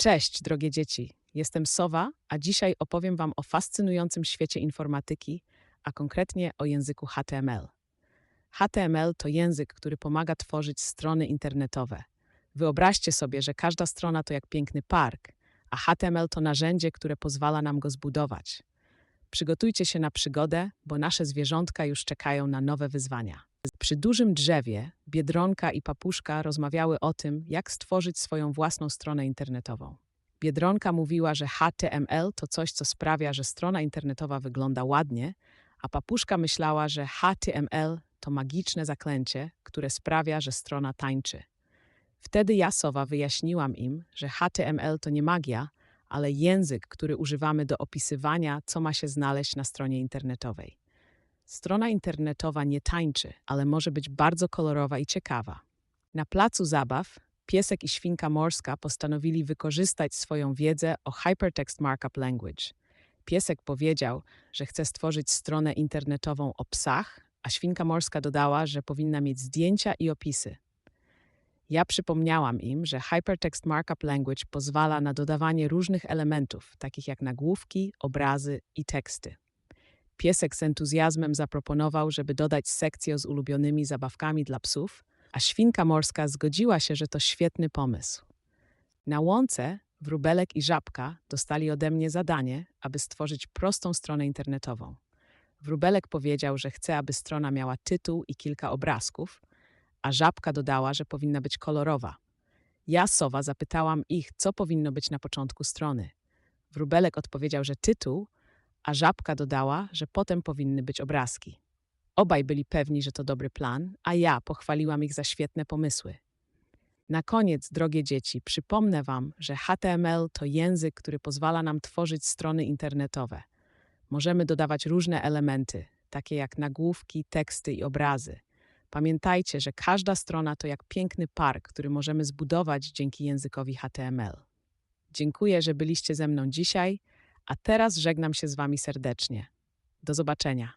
Cześć, drogie dzieci. Jestem Sowa, a dzisiaj opowiem Wam o fascynującym świecie informatyki, a konkretnie o języku HTML. HTML to język, który pomaga tworzyć strony internetowe. Wyobraźcie sobie, że każda strona to jak piękny park, a HTML to narzędzie, które pozwala nam go zbudować. Przygotujcie się na przygodę, bo nasze zwierzątka już czekają na nowe wyzwania. Przy dużym drzewie Biedronka i Papuszka rozmawiały o tym, jak stworzyć swoją własną stronę internetową. Biedronka mówiła, że HTML to coś, co sprawia, że strona internetowa wygląda ładnie, a Papuszka myślała, że HTML to magiczne zaklęcie, które sprawia, że strona tańczy. Wtedy ja, Sowa, wyjaśniłam im, że HTML to nie magia, ale język, który używamy do opisywania, co ma się znaleźć na stronie internetowej. Strona internetowa nie tańczy, ale może być bardzo kolorowa i ciekawa. Na placu zabaw piesek i świnka morska postanowili wykorzystać swoją wiedzę o Hypertext Markup Language. Piesek powiedział, że chce stworzyć stronę internetową o psach, a świnka morska dodała, że powinna mieć zdjęcia i opisy. Ja przypomniałam im, że Hypertext Markup Language pozwala na dodawanie różnych elementów, takich jak nagłówki, obrazy i teksty. Piesek z entuzjazmem zaproponował, żeby dodać sekcję z ulubionymi zabawkami dla psów, a świnka morska zgodziła się, że to świetny pomysł. Na łące wróbelek i żabka dostali ode mnie zadanie, aby stworzyć prostą stronę internetową. Wróbelek powiedział, że chce, aby strona miała tytuł i kilka obrazków, a żabka dodała, że powinna być kolorowa. Ja, sowa, zapytałam ich, co powinno być na początku strony. Wróbelek odpowiedział, że tytuł, a żabka dodała, że potem powinny być obrazki. Obaj byli pewni, że to dobry plan, a ja pochwaliłam ich za świetne pomysły. Na koniec, drogie dzieci, przypomnę Wam, że HTML to język, który pozwala nam tworzyć strony internetowe. Możemy dodawać różne elementy, takie jak nagłówki, teksty i obrazy. Pamiętajcie, że każda strona to jak piękny park, który możemy zbudować dzięki językowi HTML. Dziękuję, że byliście ze mną dzisiaj, a teraz żegnam się z Wami serdecznie. Do zobaczenia.